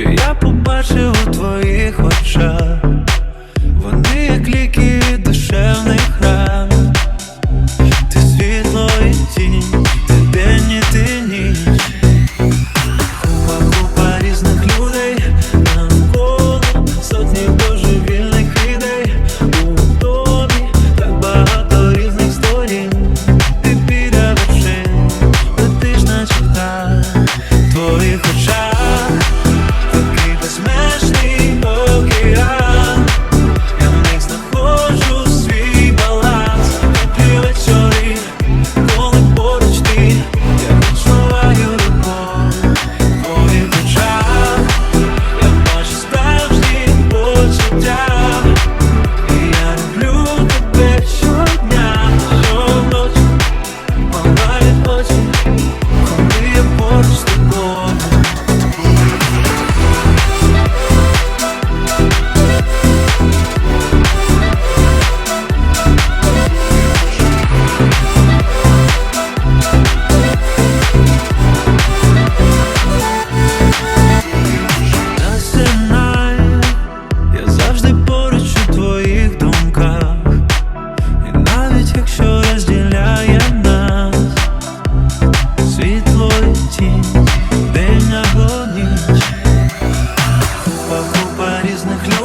що я побачив у твоїх очах, вони як ліки душевні. навіть якщо розділяє нас світло і тінь, різних людей.